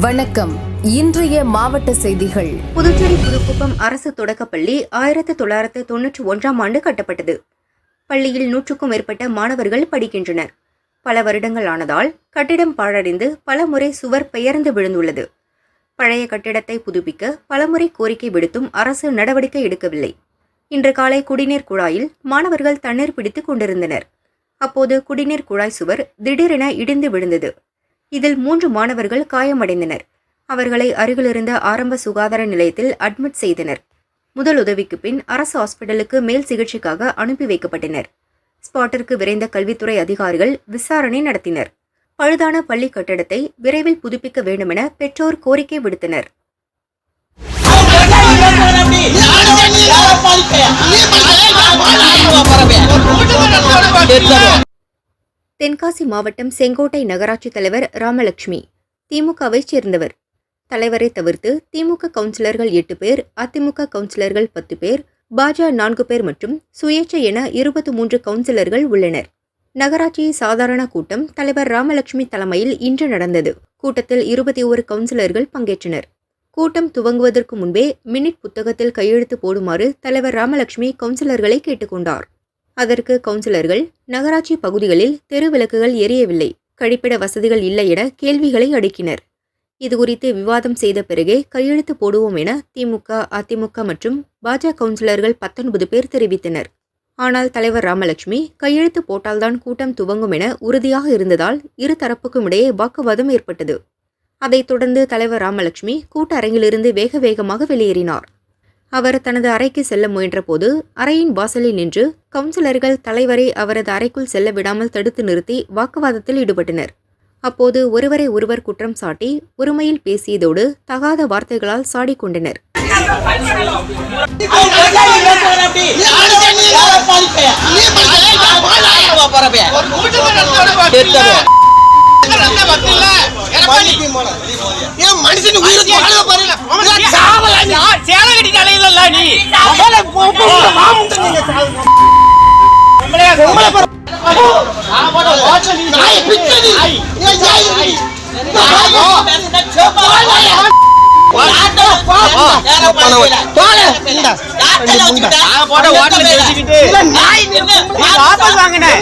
வணக்கம். இன்றைய மாவட்ட செய்திகள். புதுச்சேரி புதுக்குப்பம் அரசு தொடக்கப்பள்ளி ஆயிரத்து தொள்ளாயிரத்து தொன்னூற்றி ஒன்றாம் ஆண்டு கட்டப்பட்டது. பள்ளியில் நூற்றுக்கும் மேற்பட்ட மாணவர்கள் படிக்கின்றனர். பல வருடங்கள் ஆனதால் கட்டிடம் பாழடைந்து பலமுறை சுவர் பெயர்ந்து விழுந்துள்ளது. பழைய கட்டிடத்தை புதுப்பிக்க பலமுறை கோரிக்கை விடுத்தும் அரசு நடவடிக்கை எடுக்கவில்லை. இன்று காலை குடிநீர் குழாயில் மாணவர்கள் தண்ணீர் பிடித்துக் கொண்டிருந்தனர். அப்போது குடிநீர் குழாய் சுவர் திடீரென இடிந்து விழுந்தது. இதில் மூன்று மாணவர்கள் காயமடைந்தனர். அவர்களை அருகிலிருந்த ஆரம்ப சுகாதார நிலையத்தில் அட்மிட் செய்தனர். முதல் உதவிக்கு பின் அரசு ஹாஸ்பிட்டலுக்கு மேல் சிகிச்சைக்காக அனுப்பி வைக்கப்பட்டனர். ஸ்பாட்டிற்கு விரைந்த கல்வித்துறை அதிகாரிகள் விசாரணை நடத்தினர். பழுதான பள்ளி கட்டடத்தை விரைவில் புதுப்பிக்க வேண்டுமென பெற்றோர் கோரிக்கை விடுத்தனர். தென்காசி மாவட்டம் செங்கோட்டை நகராட்சி தலைவர் ராமலட்சுமி திமுகவைச் சேர்ந்தவர். தலைவரை தவிர்த்து திமுக கவுன்சிலர்கள் எட்டு பேர் அதிமுக கவுன்சிலர்கள் பத்து பேர் பாஜ நான்கு பேர் மற்றும் சுயேட்சை என இருபத்தி மூன்று கவுன்சிலர்கள் உள்ளனர். நகராட்சி சாதாரண கூட்டம் தலைவர் ராமலட்சுமி தலைமையில் இன்று நடந்தது. கூட்டத்தில் இருபத்தி ஒரு கவுன்சிலர்கள் பங்கேற்றனர். கூட்டம் துவங்குவதற்கு முன்பே மினிட் புத்தகத்தில் கையெழுத்து போடுமாறு தலைவர் ராமலட்சுமி கவுன்சிலர்களை கேட்டுக்கொண்டார். அதற்கு கவுன்சிலர்கள் நகராட்சி பகுதிகளில் தெரு விளக்குகள் எரியவில்லை கழிப்பிட வசதிகள் இல்லை என கேள்விகளை அடுக்கினர். இதுகுறித்து விவாதம் செய்த பிறகே கையெழுத்து போடுவோம் என திமுக அதிமுக மற்றும் பாஜக கவுன்சிலர்கள் பத்தொன்பது பேர் தெரிவித்தனர். ஆனால் தலைவர் ராமலட்சுமி கையெழுத்து போட்டால்தான் கூட்டம் துவங்கும் என உறுதியாக இருந்ததால் இரு தரப்புக்கும் இடையே வாக்குவாதம் ஏற்பட்டது. அதைத் தொடர்ந்து தலைவர் ராமலட்சுமி கூட்ட அரங்கிலிருந்து வேக வேகமாக வெளியேறினார். அவர் தனது அறைக்கு செல்ல முயன்றபோது அறையின் வாசலில் நின்று கவுன்சிலர்கள் தலைவரை அவரது அறைக்குள் செல்ல விடாமல் தடுத்து நிறுத்தி வாக்குவாதத்தில் ஈடுபட்டனர். அப்போது ஒருவரை ஒருவர் குற்றம் சாட்டி ஒருமையில் பேசியதோடு தகாத வார்த்தைகளால் சாடிக்கொண்டனர். மனுஷன் உயிருக்கு வாழ பாருங்க சேலை கட்டிட்டு அலையில நீ நாயை பிச்சது ஏன் ஜாய் போட்ட ஓட்டல தெரிஞ்சுக்கிட்டு வாபஸ் வாங்கினேன்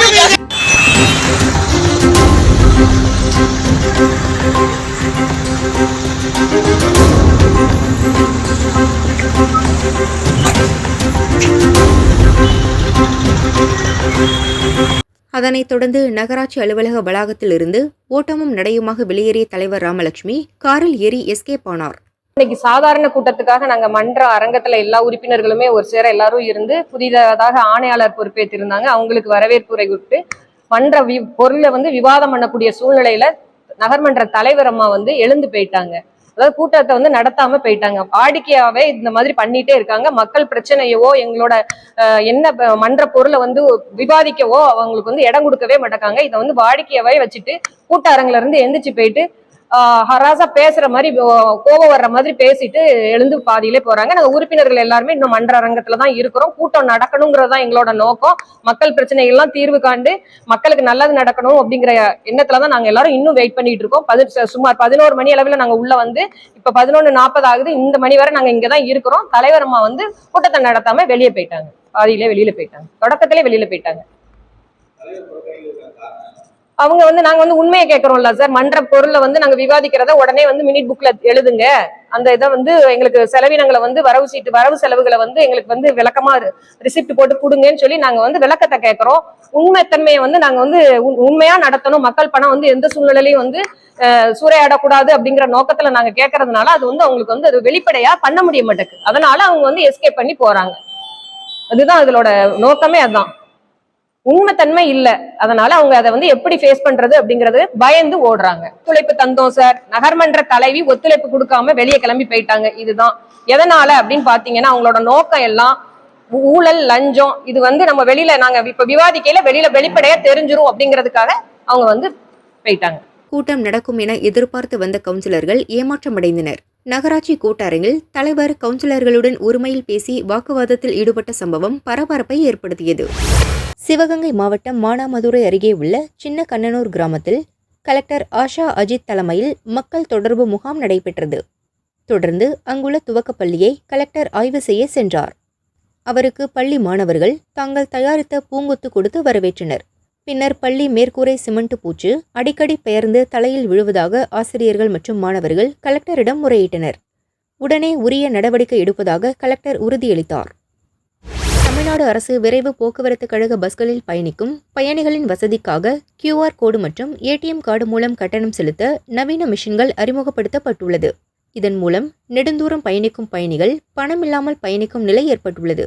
அதனைத் தொடர்ந்து நகராட்சி அலுவலக வளாகத்திலிருந்து ஓட்டமும் நடையுமாக வெளியேறிய தலைவர் ராமலட்சுமி காரில் ஏறி எஸ்கேப் ஆனார். இன்னைக்கு சாதாரண கூட்டத்துக்காக நாங்க மன்ற அரங்கத்துல எல்லா உறுப்பினர்களுமே ஒரு சேர எல்லாரும் இருந்து புதிதாக ஆணையாளர் பொறுப்பேற்றிருந்தாங்க. அவங்களுக்கு வரவேற்புரை விட்டு பண்ற வி பொருளை வந்து விவாதம் பண்ணக்கூடிய சூழ்நிலையில நகர்மன்ற தலைவர் அம்மா வந்து எழுந்து போயிட்டாங்க. அதாவது கூட்டத்தை வந்து நடத்தாம போயிட்டாங்க. வாடிக்கையாவே இந்த மாதிரி பண்ணிட்டே இருக்காங்க. மக்கள் பிரச்சனையவோ எங்களோட அஹ், என்ன மன்ற பொருளை வந்து விவாதிக்கவோ அவங்களுக்கு வந்து இடம் கொடுக்கவே மாட்டாங்க இதை வந்து வாடிக்கையாவே வச்சுட்டு கூட்ட அரங்குல இருந்து எந்திரிச்சு போயிட்டு ஹராசா பேசுற மாதிரி கோபம் வர்ற மாதிரி பேசிட்டு எழுந்து பாதியிலே போறாங்க. நாங்க உறுப்பினர்கள் எல்லாருமே இன்னும் மன்ற அரங்கத்துல தான் இருக்கிறோம். கூட்டம் நடக்கணுங்கிறதா எங்களோட நோக்கம். மக்கள் பிரச்சனைகள்லாம் தீர்வு காண்டு மக்களுக்கு நல்லது நடக்கணும் அப்படிங்கிற எண்ணத்துல தான் நாங்க எல்லாரும் இன்னும் வெயிட் பண்ணிட்டு இருக்கோம். பதி சுமார் பதினோரு மணி அளவுல நாங்க உள்ள வந்து இப்ப பதினொன்னு நாற்பது ஆகுது. இந்த மணி வரை நாங்க இங்கதான் இருக்கிறோம். தலைவர் அம்மா வந்து கூட்டத்தை நடத்தாம வெளியே போயிட்டாங்க. பாதியிலே வெளியில போயிட்டாங்க. தொடக்கத்திலே வெளியில போயிட்டாங்க. அவங்க வந்து நாங்க வந்து உண்மையை கேட்கறோம்ல சார். மன்ற பொருளை வந்து நாங்க விவாதிக்கிறத உடனே வந்து மினிட் புக்ல எழுதுங்க. அந்த இதை வந்து எங்களுக்கு செலவினங்களை வந்து வரவு சீட்டு வரவு செலவுகளை வந்து எங்களுக்கு வந்து விளக்கமா ரிசிப்ட் போட்டு கொடுங்கன்னு சொல்லி நாங்க வந்து விளக்கத்தை கேட்கறோம் உண்மைத்தன்மையை வந்து நாங்க வந்து உண்- உண்மையா நடத்தணும். மக்கள் பணம் வந்து எந்த சூழ்நிலையிலையும் வந்து சூறையாடக்கூடாது அப்படிங்கிற நோக்கத்துல நாங்க கேட்கறதுனால அது வந்து அவங்களுக்கு வந்து அது வெளிப்படையா பண்ண முடிய மாட்டேங்குது. அதனால அவங்க வந்து எஸ்கேப் பண்ணி போறாங்க. அதுதான் அதோட நோக்கமே அதுதான் உண்மைத்தன்மை இல்ல. அதனால அவங்க அதை வந்து எப்படி ஃபேஸ் பண்றது அப்படிங்கறது பயந்து ஓடுறாங்க. ஒத்துழைப்பு தந்தோம் சார் நகர்மன்ற தலைவி ஒத்துழைப்பு கொடுக்காம வெளியே கிளம்பி போயிட்டாங்க. இதுதான். எதனால அப்படின்னு பாத்தீங்கன்னா அவங்களோட நோக்கம் எல்லாம் ஊழல் லஞ்சம் இது வந்து நம்ம வெளியில நாங்க இப்ப விவாதிக்கையில வெளியில வெளிப்படையா தெரிஞ்சிரும் அப்படிங்கிறதுக்காக அவங்க வந்து போயிட்டாங்க. கூட்டம் நடக்கும் என எதிர்பார்த்து வந்த கவுன்சிலர்கள் ஏமாற்றமடைந்தனர். நகராட்சி கூட்டரங்கில் தலைவர் கவுன்சிலர்களுடன் ஒருமையில் பேசி வாக்குவாதத்தில் ஈடுபட்ட சம்பவம் பரபரப்பை ஏற்படுத்தியது. சிவகங்கை மாவட்டம் மானாமதுரை அருகே உள்ள சின்ன கண்ணனூர் கிராமத்தில் கலெக்டர் ஆஷா அஜித் தலைமையில் மக்கள் தொடர்பு முகாம் நடைபெற்றது. தொடர்ந்து அங்குள்ள துவக்கப்பள்ளியை கலெக்டர் ஆய்வு செய்ய சென்றார். அவருக்கு பள்ளி மாணவர்கள் தாங்கள் தயாரித்த பூங்கொத்து கொடுத்து வரவேற்றனர். பின்னர் பள்ளி மேற்கூரை சிமெண்ட் பூச்சு அடிக்கடி பெயர்ந்து தலையில் விழுவதாக ஆசிரியர்கள் மற்றும் மாணவர்கள் கலெக்டரிடம் முறையிட்டனர். உடனே உரிய நடவடிக்கை எடுப்பதாக கலெக்டர் உறுதியளித்தார். தமிழ்நாடு அரசு விரைவு போக்குவரத்து கழக பஸ்களில் பயணிக்கும் பயணிகளின் வசதிக்காக கியூஆர் கோடு மற்றும் ஏடிஎம் கார்டு மூலம் கட்டணம் செலுத்த நவீன மிஷின்கள் அறிமுகப்படுத்தப்பட்டுள்ளது. இதன் மூலம் நெடுந்தூரம் பயணிக்கும் பயணிகள் பணமில்லாமல் பயணிக்கும் நிலை ஏற்பட்டுள்ளது.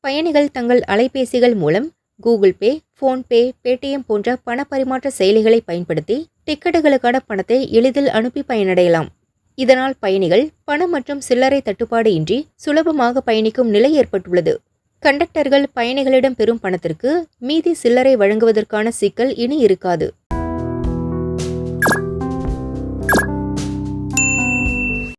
பயணிகள் தங்கள் அலைபேசிகள் மூலம் கூகுள் பே ஃபோன்பே பேடிஎம் போன்ற பண பரிமாற்ற செயலிகளை பயன்படுத்தி டிக்கெட்டுகளுக்கான பணத்தை எளிதில் அனுப்பி பயனடையலாம். இதனால் பயணிகள் பணம் மற்றும் சில்லறை தட்டுப்பாடு இன்றி சுலபமாக பயணிக்கும் நிலை ஏற்பட்டுள்ளது. கண்டக்டர்கள் பயணிகளிடம் பெறும் பணத்திற்கு மீதி சில்லறை வழங்குவதற்கான சிக்கல் இனி இருக்காது.